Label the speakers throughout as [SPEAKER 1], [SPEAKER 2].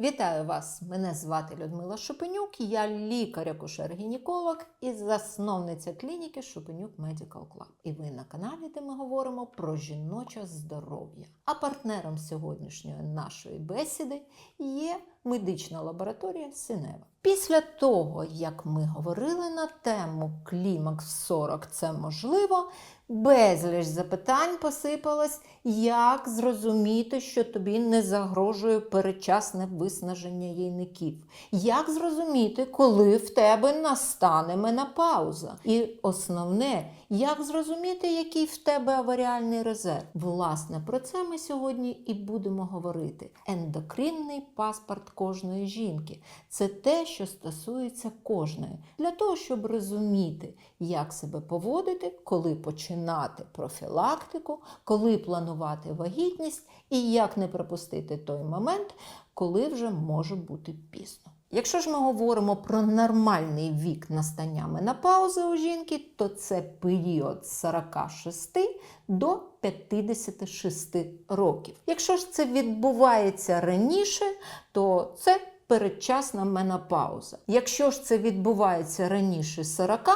[SPEAKER 1] Вітаю вас! Мене звати Людмила Шупенюк, я лікар-акушер-гінеколог і засновниця клініки Шупенюк Medical Club. І ви на каналі, де ми говоримо про жіноче здоров'я. А партнером сьогоднішньої нашої бесіди є медична лабораторія Синева. Після того, як ми говорили на тему клімакс 40 це можливо, безліч запитань посипалось, як зрозуміти, що тобі не загрожує передчасне виснаження яйників, як зрозуміти, коли в тебе настане менопауза. І основне, як зрозуміти, який в тебе аваріальний резерв. Власне, про це ми сьогодні і будемо говорити. Ендокринний паспорт кожної жінки це те, що стосується кожної, для того, щоб розуміти, як себе поводити, коли починати профілактику, коли планувати вагітність і як не пропустити той момент, коли вже може бути пізно. Якщо ж ми говоримо про нормальний вік настання менопаузи у жінки, то це період з 46 до 56 років. Якщо ж це відбувається раніше, то це передчасна менопауза. Якщо ж це відбувається раніше 40,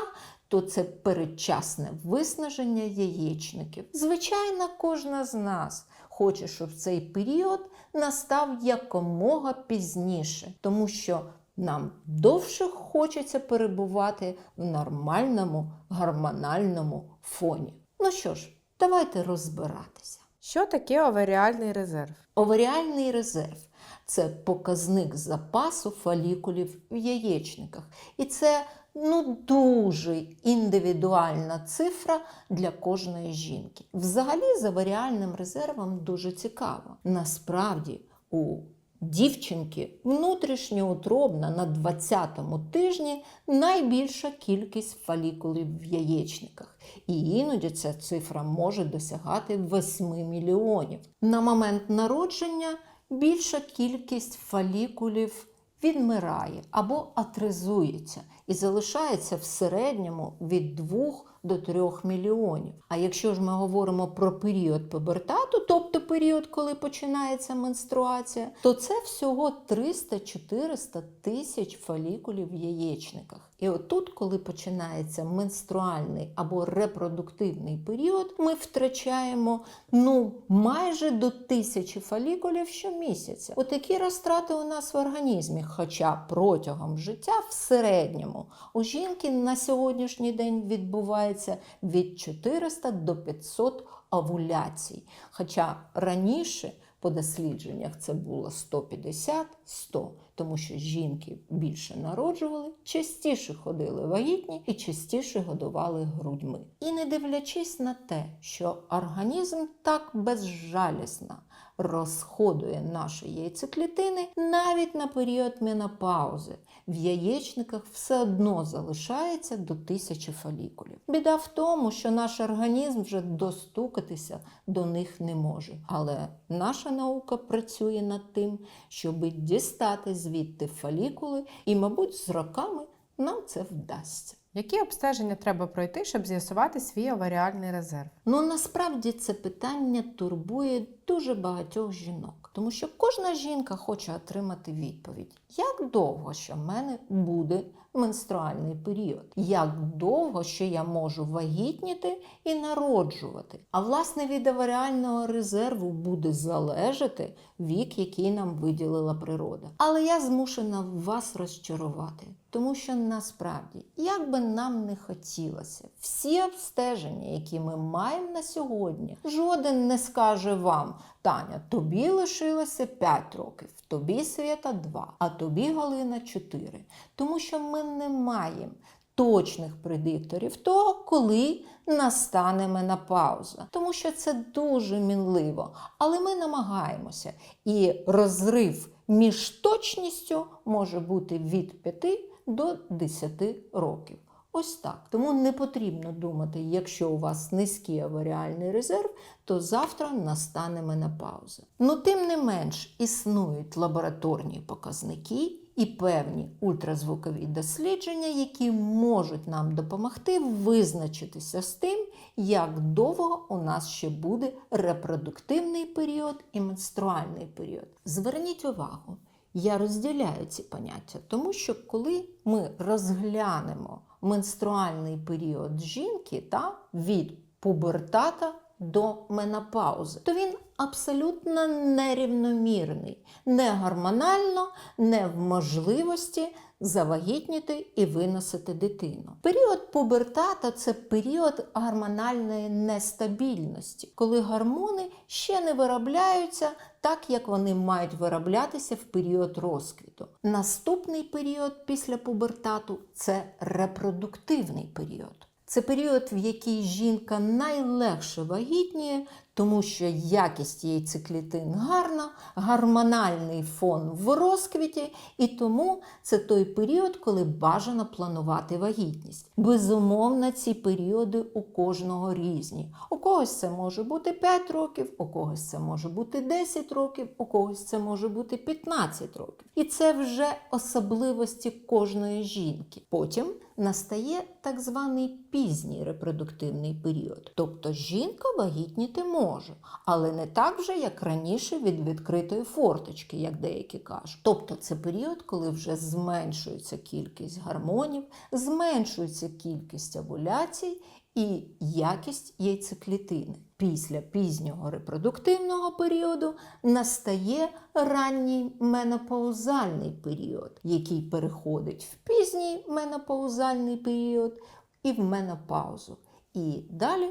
[SPEAKER 1] то це передчасне виснаження яєчників. Звичайно, кожна з нас хоче, щоб цей період настав якомога пізніше, тому що нам довше хочеться перебувати в нормальному гормональному фоні. Ну що ж, давайте розбиратися.
[SPEAKER 2] Що таке оваріальний резерв?
[SPEAKER 1] Оваріальний резерв це показник запасу фолікулів в яєчниках. І це ну, дуже індивідуальна цифра для кожної жінки. Взагалі, з оваріальним резервом дуже цікаво. Насправді, у дівчинки внутрішньоутробна на 20-му тижні найбільша кількість фолікулів в яєчниках. І іноді ця цифра може досягати 8 мільйонів. На момент народження більша кількість фолікулів відмирає або атризується і залишається в середньому від 2 до 3 мільйонів. А якщо ж ми говоримо про період пубертату, тобто період, коли починається менструація, то це всього 300-400 тисяч фолікулів в яєчниках. І отут, коли починається менструальний або репродуктивний період, ми втрачаємо ну майже до тисячі фолікулів щомісяця. Отакі розтрати у нас в організмі. Хоча протягом життя в середньому у жінки на сьогоднішній день відбувається від 400 до 500 овуляцій. Хоча раніше по дослідженнях це було 150-100, тому що жінки більше народжували, частіше ходили вагітні і частіше годували грудьми. І не дивлячись на те, що організм так безжалісно розходує наші яйцеклітини, навіть на період менопаузи в яєчниках все одно залишається до тисячі фолікулів. Біда в тому, що наш організм вже достукатися до них не може. Але наша наука працює над тим, щоб дістати звідти фолікули, і, мабуть, з роками нам це вдасться.
[SPEAKER 2] Які обстеження треба пройти, щоб з'ясувати свій аваріальний резерв?
[SPEAKER 1] Ну насправді це питання турбує дуже багатьох жінок, тому що кожна жінка хоче отримати відповідь, як довго що в мене буде менструальний період, як довго що я можу вагітніти і народжувати. А власне від аваріального резерву буде залежати вік, який нам виділила природа. Але я змушена вас розчарувати. Тому що насправді, як би нам не хотілося, всі обстеження, які ми маємо на сьогодні, жоден не скаже вам, Таня, тобі лишилося 5 років, тобі свята 2, а тобі Галина 4. Тому що ми не маємо точних предикторів того, коли настане менопауза. Тому що це дуже мінливо. Але ми намагаємося. І розрив між точністю може бути від 5 до 10 років. Ось так. Тому не потрібно думати, якщо у вас низький аваріальний резерв, то завтра настане менопауза. Ну, тим не менш, існують лабораторні показники і певні ультразвукові дослідження, які можуть нам допомогти визначитися з тим, як довго у нас ще буде репродуктивний період і менструальний період. Зверніть увагу, Я розділяю ці поняття, тому що коли ми розглянемо менструальний період жінки та від пубертата до менопаузи, то він абсолютно нерівномірний, не гормонально, не в можливості завагітніти і виносити дитину. Період пубертата це період гормональної нестабільності, коли гормони ще не виробляються так, як вони мають вироблятися в період розквіту. Наступний період після пубертату це репродуктивний період. Це період, в який жінка найлегше вагітніє, тому що якість яйцеклітин гарна, гормональний фон в розквіті, і тому це той період, коли бажано планувати вагітність. Безумовно, ці періоди у кожного різні. У когось це може бути 5 років, у когось це може бути 10 років, у когось це може бути 15 років. І це вже особливості кожної жінки. Потім настає так званий пізній репродуктивний період. Тобто жінка вагітніти може, але не так вже, як раніше від відкритої форточки, як деякі кажуть. Тобто це період, коли вже зменшується кількість гормонів, зменшується кількість овуляцій і якість яйцеклітини. Після пізнього репродуктивного періоду настає ранній менопаузальний період, який переходить в пізній менопаузальний період і в менопаузу. І далі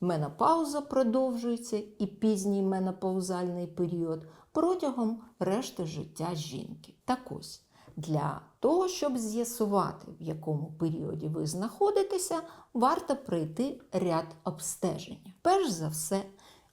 [SPEAKER 1] менопауза продовжується і пізній менопаузальний період протягом решти життя жінки. Так ось. Для того, щоб з'ясувати, в якому періоді ви знаходитеся, варто пройти ряд обстеження. Перш за все,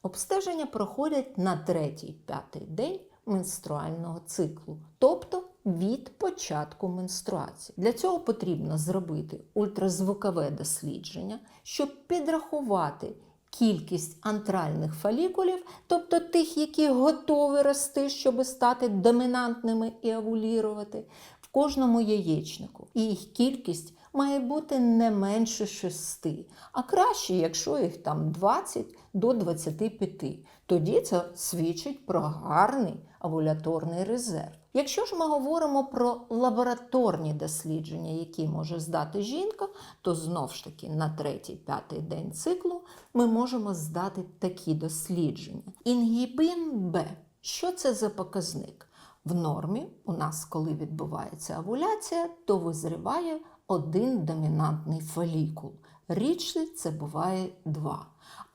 [SPEAKER 1] обстеження проходять на третій-п'ятий день менструального циклу, тобто від початку менструації. Для цього потрібно зробити ультразвукове дослідження, щоб підрахувати кількість антральних фолікулів, тобто тих, які готові рости, щоб стати домінантними і овулірувати, в кожному яєчнику. І їх кількість має бути не менше 6, а краще, якщо їх там 20 до 25. Тоді це свідчить про гарний овуляторний резерв. Якщо ж ми говоримо про лабораторні дослідження, які може здати жінка, то знов ж таки на третій-п'ятий день циклу ми можемо здати такі дослідження. Інгібін Б. Що це за показник? В нормі у нас, коли відбувається овуляція, то визріває один домінантний фолікул. Рідше це буває два.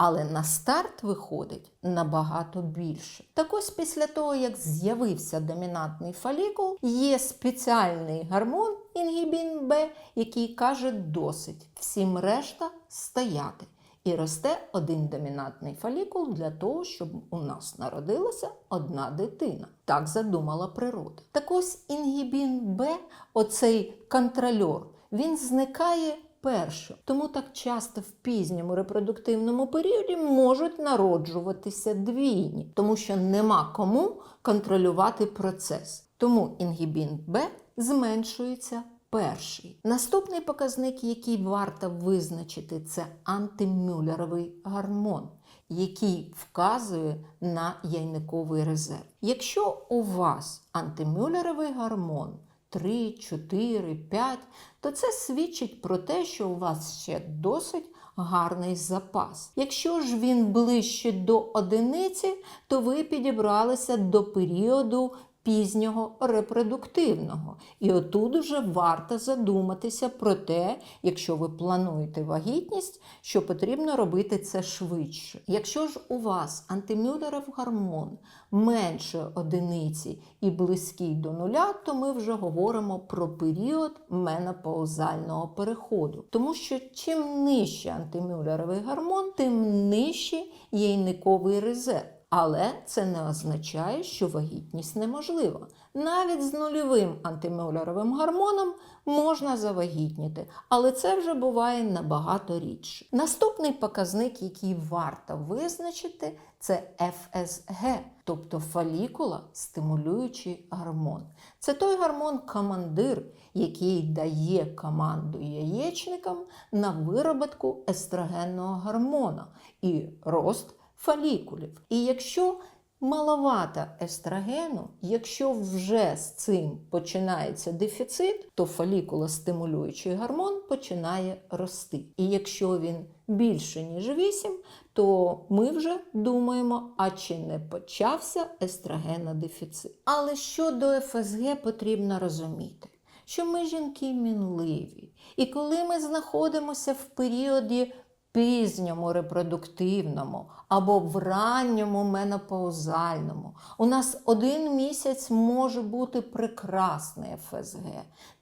[SPEAKER 1] Але на старт виходить набагато більше. Так ось після того, як з'явився домінантний фолікул, є спеціальний гормон інгібін Б, який каже досить всім решта стояти. І росте один домінантний фолікул для того, щоб у нас народилася одна дитина. Так задумала природа. Так ось інгібін Б, оцей контрольор, він зникає першим. Тому так часто в пізньому репродуктивному періоді можуть народжуватися двійні, тому що нема кому контролювати процес. Тому інгібін Б зменшується перший. Наступний показник, який варто визначити, це антимюллеровий гормон, який вказує на яйниковий резерв. Якщо у вас антимюллеровий гормон 3, 4, 5, то це свідчить про те, що у вас ще досить гарний запас. Якщо ж він ближче до одиниці, то ви підібралися до періоду пізнього репродуктивного. І отут вже варто задуматися про те, якщо ви плануєте вагітність, що потрібно робити це швидше. Якщо ж у вас антимюллеров гормон менше одиниці і близький до нуля, то ми вже говоримо про період менопаузального переходу. Тому що чим нижче антимюллеровий гормон, тим нижчий яйниковий резерв. Але це не означає, що вагітність неможлива. Навіть з нульовим антимюллеровим гормоном можна завагітніти, але це вже буває набагато рідше. Наступний показник, який варто визначити, це ФСГ, тобто фолікула стимулюючий гормон. Це той гормон-командир, який дає команду яєчникам на вироботку естрогенного гормона і рост фолікулів. І якщо маловато естрогену, якщо вже з цим починається дефіцит, то фолікулостимулюючий гормон починає рости. І якщо він більше, ніж 8, то ми вже думаємо, а чи не почався естрогенодефіцит. Але щодо ФСГ потрібно розуміти, що ми жінки мінливі. І коли ми знаходимося в періоді пізньому репродуктивному або в ранньому менопаузальному, у нас один місяць може бути прекрасний ФСГ.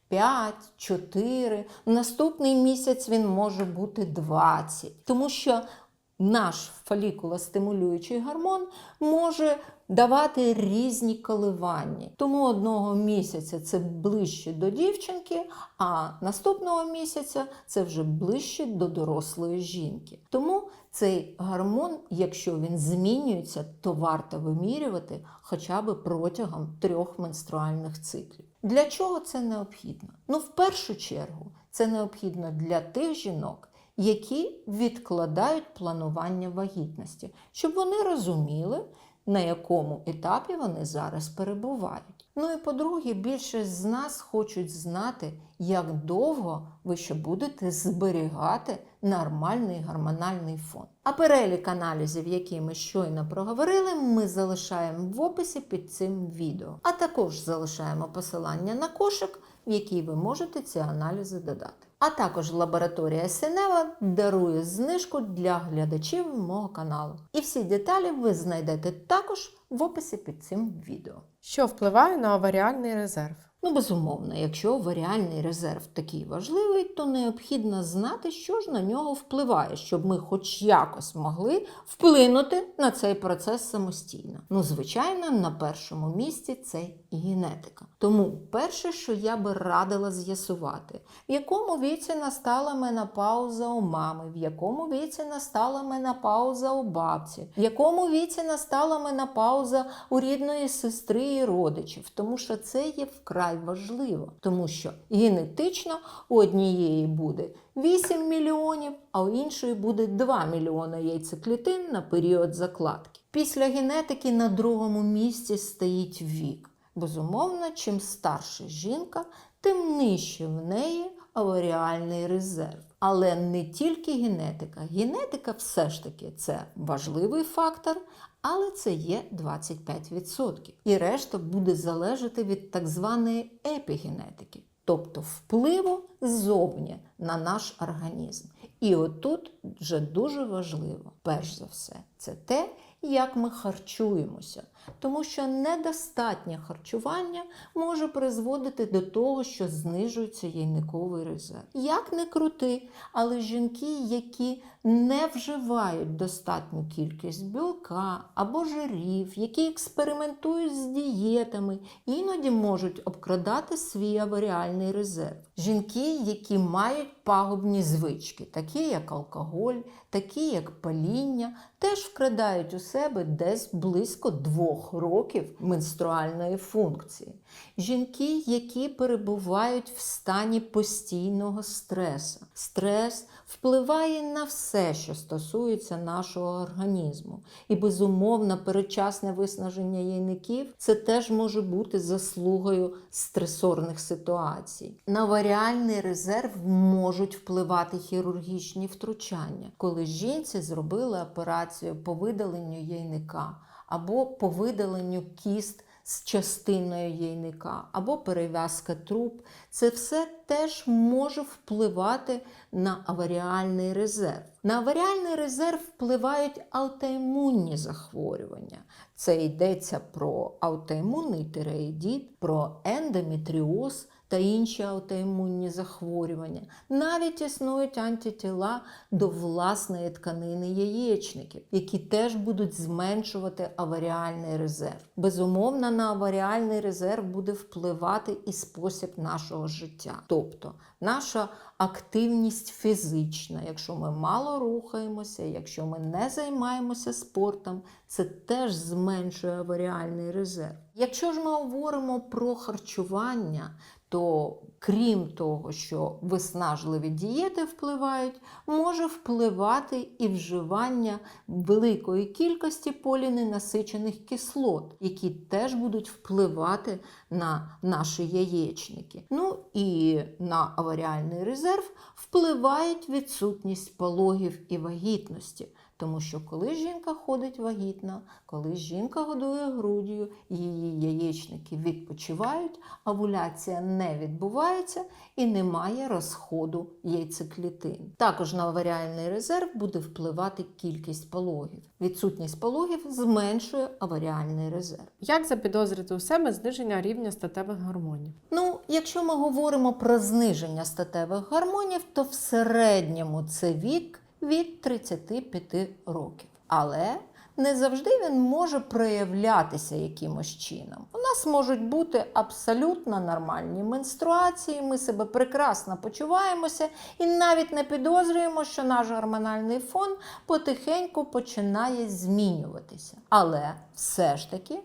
[SPEAKER 1] 5, 4, наступний місяць він може бути 20. Тому що наш фолікулостимулюючий гормон може давати різні коливання. Тому одного місяця це ближче до дівчинки, а наступного місяця це вже ближче до дорослої жінки. Тому цей гормон, якщо він змінюється, то варто вимірювати хоча б протягом трьох менструальних циклів. Для чого це необхідно? Ну, в першу чергу, це необхідно для тих жінок, які відкладають планування вагітності, щоб вони розуміли, на якому етапі вони зараз перебувають. Ну і по-друге, більшість з нас хочуть знати, як довго ви ще будете зберігати нормальний гормональний фон. А перелік аналізів, які ми щойно проговорили, ми залишаємо в описі під цим відео. А також залишаємо посилання на кошик, в який ви можете ці аналізи додати. А також лабораторія Синева дарує знижку для глядачів мого каналу. І всі деталі ви знайдете також в описі під цим відео.
[SPEAKER 2] Що впливає на аваріальний резерв?
[SPEAKER 1] Ну, безумовно, якщо варіальний резерв такий важливий, то необхідно знати, що ж на нього впливає, щоб ми хоч якось могли вплинути на цей процес самостійно. Ну, звичайно, на першому місці це генетика. Тому перше, що я би радила з'ясувати, в якому віці настала менопауза у мами, в якому віці настала менопауза у бабці, в якому віці настала менопауза у рідної сестри і родичів, тому що це є вкрай важливо, тому що генетично у однієї буде 8 мільйонів, а у іншої буде 2 мільйони яйцеклітин на період закладки. Після генетики на другому місці стоїть вік. Безумовно, чим старша жінка, тим нижче в неї аваріальний резерв. Але не тільки генетика. Генетика все ж таки це важливий фактор, але це є 25%. І решта буде залежати від так званої епігенетики, тобто впливу ззовні на наш організм. І отут вже дуже важливо, перш за все, це те, як ми харчуємося, тому що недостатнє харчування може призводити до того, що знижується яйниковий резерв. Як не крути, але жінки, які не вживають достатню кількість білка або жирів, які експериментують з дієтами, іноді можуть обкрадати свій аваріальний резерв. Жінки, які мають пагубні звички, такі як алкоголь, такі як паління, теж вкрадають у себе десь близько двох років менструальної функції. Жінки, які перебувають в стані постійного стресу. Стрес впливає на все, що стосується нашого організму. І безумовно, передчасне виснаження яйників це теж може бути заслугою стресорних ситуацій. На варіальний резерв можуть впливати хірургічні втручання, коли жінці зробили операцію по видаленню яйника або по видаленню кіст з частиною яйника, або перев'язка труб. Це все теж може впливати на аваріальний резерв. На аваріальний резерв впливають аутоімунні захворювання. Це йдеться про аутоімунний тиреїдіт, про ендометріоз та інші аутоімунні захворювання. Навіть існують антитіла до власної тканини яєчників, які теж будуть зменшувати аваріальний резерв. Безумовно, на аваріальний резерв буде впливати і спосіб нашого життя, тобто наша активність фізична. Якщо ми мало рухаємося, якщо ми не займаємося спортом, це теж зменшує аваріальний резерв. Якщо ж ми говоримо про харчування, то крім того, що виснажливі дієти впливають, може впливати і вживання великої кількості поліненасичених кислот, які теж будуть впливати на наші яєчники. Ну і на аваріальний резерв впливають відсутність пологів і вагітності. Тому що коли жінка ходить вагітна, коли жінка годує груддю, її яєчники відпочивають, овуляція не відбувається і немає розходу яйцеклітин. Також на аваріальний резерв буде впливати кількість пологів. Відсутність пологів зменшує аваріальний резерв.
[SPEAKER 2] Як запідозрити у себе зниження рівня статевих гормонів?
[SPEAKER 1] Ну, якщо ми говоримо про зниження статевих гормонів, то в середньому це вік від 35 років. Але не завжди він може проявлятися якимось чином. У нас можуть бути абсолютно нормальні менструації, ми себе прекрасно почуваємося і навіть не підозрюємо, що наш гормональний фон потихеньку починає змінюватися. Але все ж таки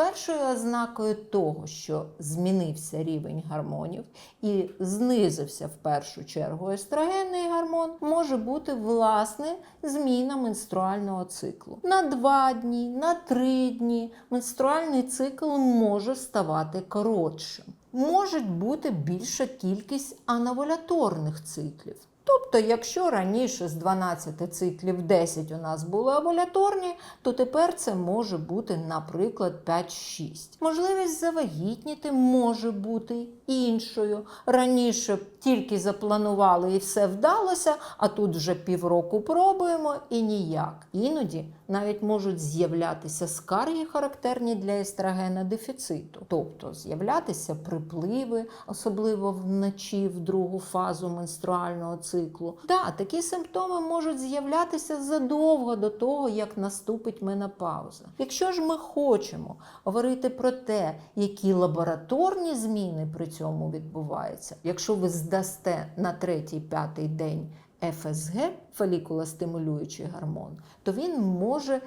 [SPEAKER 1] Першою ознакою того, що змінився рівень гормонів і знизився в першу чергу естрогенний гормон, може бути власне зміна менструального циклу. На два дні, на три дні менструальний цикл може ставати коротшим. Може бути більша кількість анавуляторних циклів. Тобто, якщо раніше з 12 циклів 10 у нас були овуляторні, то тепер це може бути, наприклад, 5-6. Можливість завагітніти може бути іншою. Раніше тільки запланували і все вдалося, а тут вже півроку пробуємо і ніяк. Іноді навіть можуть з'являтися скарги, характерні для естрогена дефіциту, тобто з'являтися припливи, особливо вночі в другу фазу менструального циклу. Да, такі симптоми можуть з'являтися задовго до того, як наступить менопауза. Якщо ж ми хочемо говорити про те, які лабораторні зміни при цьому відбуваються, якщо ви здасте на третій-п'ятий день ФСГ, фолікулостимулюючий гормон, то він може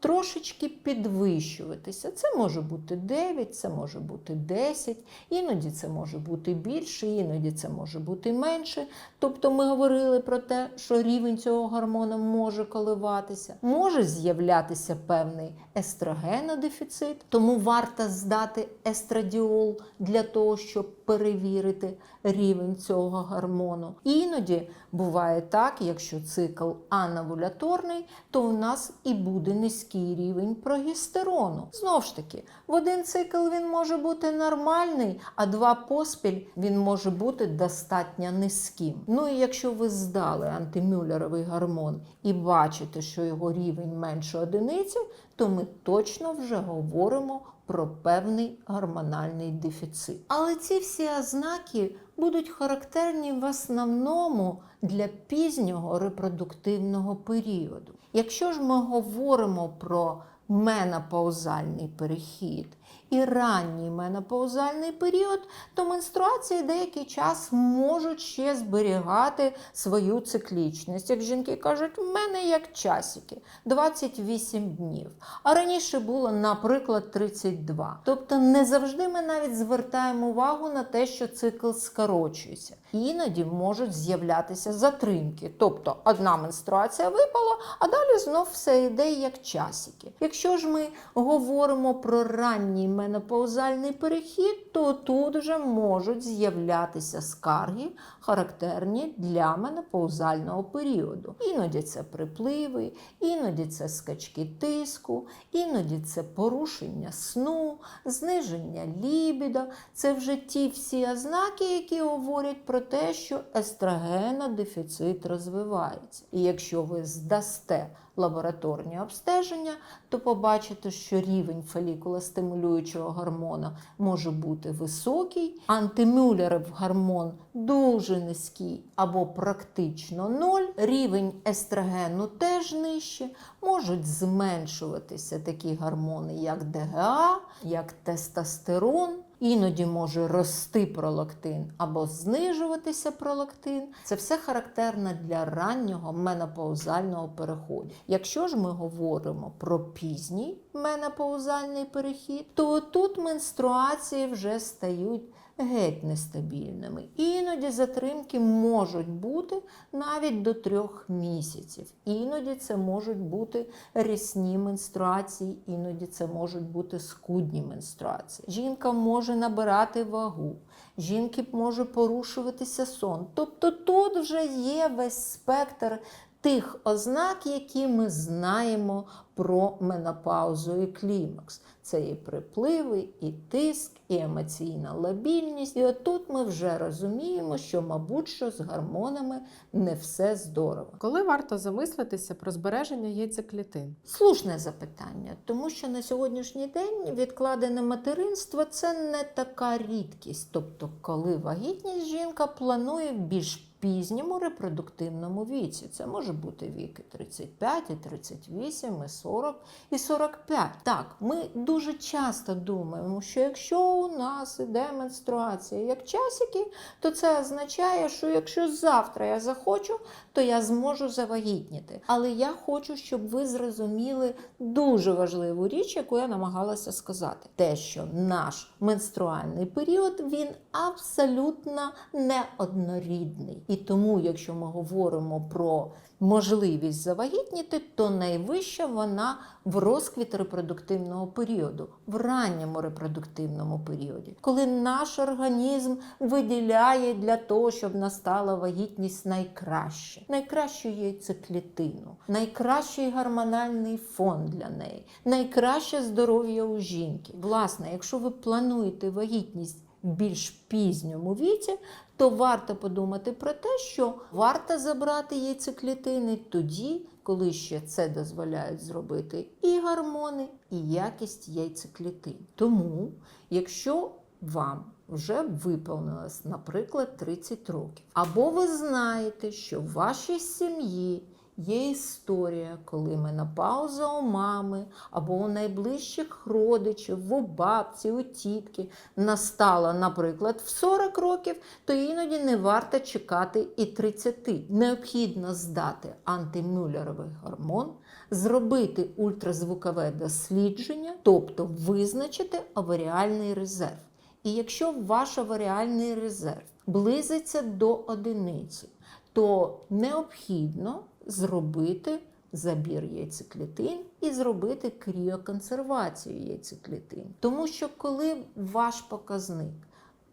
[SPEAKER 1] трошечки підвищуватися. Це може бути 9, це може бути 10, іноді це може бути більше, іноді це може бути менше. Тобто ми говорили про те, що рівень цього гормону може коливатися, може з'являтися певний естрогенодефіцит, тому варто здати естрадіол для того, щоб перевірити рівень цього гормону. Іноді буває так, якщо цикл анавуляторний, то у нас і буде низький рівень прогестерону. Знову ж таки, в один цикл він може бути нормальний, а два поспіль він може бути достатньо низьким. Ну і якщо ви здали антимюллеровий гормон і бачите, що його рівень менше одиниці, то ми точно вже говоримо про певний гормональний дефіцит. Але ці всі ознаки будуть характерні в основному для пізнього репродуктивного періоду. Якщо ж ми говоримо про менопаузальний перехід і ранній менопаузальний період, то менструації деякий час можуть ще зберігати свою циклічність. Як жінки кажуть, в мене як часики 28 днів. А раніше було, наприклад, 32. Тобто не завжди ми навіть звертаємо увагу на те, що цикл скорочується. Іноді можуть з'являтися затримки. Тобто одна менструація випала, а далі знов все йде як часики. Якщо ж ми говоримо про ранній менопаузальний перехід, то тут вже можуть з'являтися скарги, характерні для менопаузального періоду. Іноді це припливи, іноді це скачки тиску, іноді це порушення сну, зниження лібіда. Це вже ті всі ознаки, які говорять про те, що естрогенодефіцит розвивається. І якщо ви здасте лабораторні обстеження, то побачите, що рівень фолікулостимулюючого гормону може бути високий, антимюллеров гормон дуже низький або практично ноль, рівень естрогену теж нижче, можуть зменшуватися такі гормони, як ДГА, як тестостерон. Іноді може рости пролактин або знижуватися пролактин. Це все характерно для раннього менопаузального переходу. Якщо ж ми говоримо про пізній менопаузальний перехід, то тут менструації вже стають геть нестабільними. Іноді затримки можуть бути навіть до трьох місяців. Іноді це можуть бути рясні менструації, іноді це можуть бути скудні менструації. Жінка може набирати вагу, жінки може порушуватися сон. Тобто тут вже є весь спектр тих ознак, які ми знаємо про менопаузу і клімакс. Це і припливи, і тиск, і емоційна лабільність. І отут ми вже розуміємо, що, мабуть, що з гормонами не все здорово.
[SPEAKER 2] Коли варто замислитися про збереження яйцеклітин?
[SPEAKER 1] Слушне запитання, тому що на сьогоднішній день відкладене материнство це не така рідкість. Тобто, коли вагітність жінка планує більш пізньому репродуктивному віці. Це може бути віки і 35, і 38, і 40, і 45. Так, ми дуже часто думаємо, що якщо у нас іде менструація як часики, то це означає, що якщо завтра я захочу, то я зможу завагітніти. Але я хочу, щоб ви зрозуміли дуже важливу річ, яку я намагалася сказати: те, що наш менструальний період він абсолютно неоднорідний. І тому, якщо ми говоримо про можливість завагітніти, то найвища вона в розквіт репродуктивного періоду, в ранньому репродуктивному періоді, коли наш організм виділяє для того, щоб настала вагітність найкраще, найкращу яйцеклітину, найкращий гормональний фон для неї, найкраще здоров'я у жінки. Власне, якщо ви плануєте вагітність більш пізньому віці, то варто подумати про те, що варто забрати яйцеклітини тоді, коли ще це дозволяють зробити і гормони, і якість яйцеклітин. Тому, якщо вам вже виповнилось, наприклад, 30 років, або ви знаєте, що в вашій сім'ї Є історія, коли менопауза у мами або у найближчих родичів, в бабці, у тітки настала, наприклад, в 40 років, то іноді не варто чекати і 30. Необхідно здати антимюллеровий гормон, зробити ультразвукове дослідження, тобто визначити аваріальний резерв. І якщо ваш аваріальний резерв близиться до одиниці, то необхідно зробити забір яйцеклітин і зробити кріоконсервацію яйцеклітин. Тому що коли ваш показник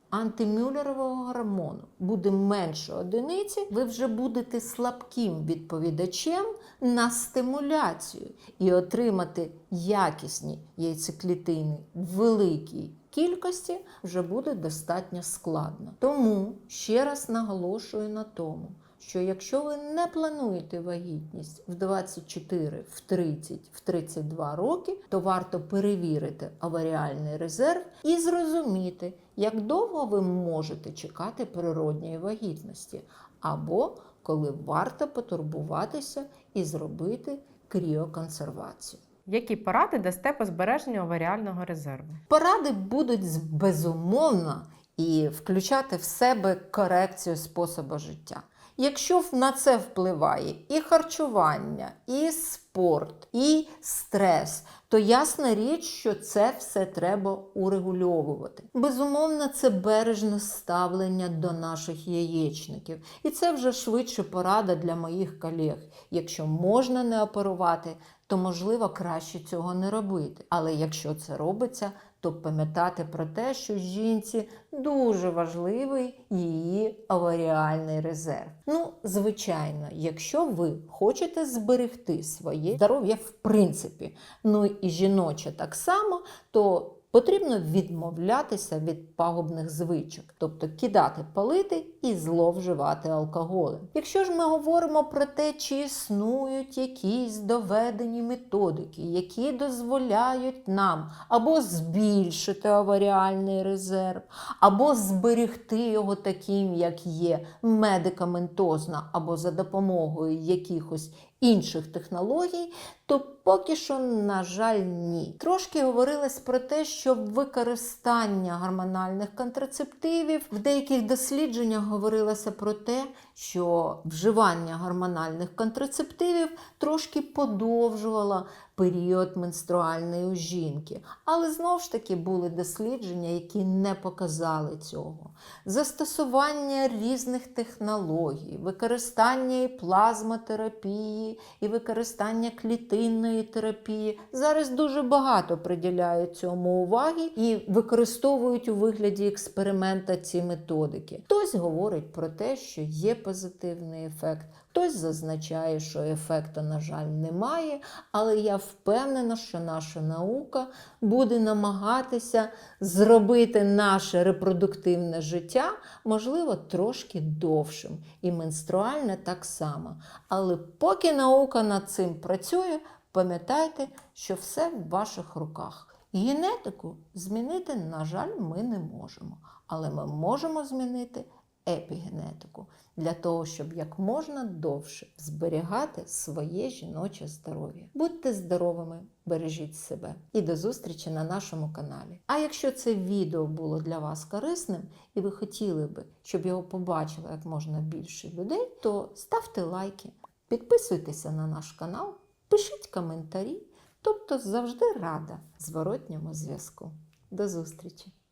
[SPEAKER 1] антимюллерового гормону буде менше одиниці, ви вже будете слабким відповідачем на стимуляцію і отримати якісні яйцеклітини в великій кількості вже буде достатньо складно. Тому ще раз наголошую на тому, що якщо ви не плануєте вагітність в 24, в 30, в 32 роки, то варто перевірити аваріальний резерв і зрозуміти, як довго ви можете чекати природньої вагітності, або коли варто потурбуватися і зробити кріоконсервацію.
[SPEAKER 2] Які поради дасте по збереженню оваріального резерву?
[SPEAKER 1] Поради будуть безумовно і включати в себе корекцію способу життя. Якщо на це впливає і харчування, і спорт, і стрес, то ясна річ, що це все треба урегульовувати. Безумовно, це бережне ставлення до наших яєчників. І це вже швидше порада для моїх колег. Якщо можна не оперувати, то можливо краще цього не робити. Але якщо це робиться, то пам'ятати про те, що жінці дуже важливий її аваріальний резерв. Ну, звичайно, якщо ви хочете зберегти своє здоров'я в принципі, ну і жіноче так само, то Потрібно відмовлятися від пагубних звичок, тобто кидати палити і зловживати алкоголем. Якщо ж ми говоримо про те, чи існують якісь доведені методики, які дозволяють нам або збільшити аваріальний резерв, або зберегти його таким, як є, медикаментозно, або за допомогою якихось інших технологій, то поки що, на жаль, ні. Трошки говорилось про те, що використання гормональних контрацептивів в деяких дослідженнях говорилося про те, що вживання гормональних контрацептивів трошки подовжувало період менструальний у жінки. Але знову ж таки були дослідження, які не показали цього. Застосування різних технологій, використання і плазмотерапії, і використання клітинної терапії. Зараз дуже багато приділяють цьому уваги і використовують у вигляді експеримента ці методики. Хтось говорить про те, що є позитивний ефект. Хтось зазначає, що ефекту, на жаль, немає, але я впевнена, що наша наука буде намагатися зробити наше репродуктивне життя, можливо, трошки довшим, і менструальне так само. Але поки наука над цим працює, пам'ятайте, що все в ваших руках. Генетику змінити, на жаль, ми не можемо, але ми можемо змінити епігенетику для того, щоб як можна довше зберігати своє жіноче здоров'я. Будьте здоровими, бережіть себе і до зустрічі на нашому каналі. А якщо це відео було для вас корисним і ви хотіли би, щоб його побачило як можна більше людей, то ставте лайки, підписуйтеся на наш канал, пишіть коментарі, тобто завжди рада зворотньому зв'язку. До зустрічі!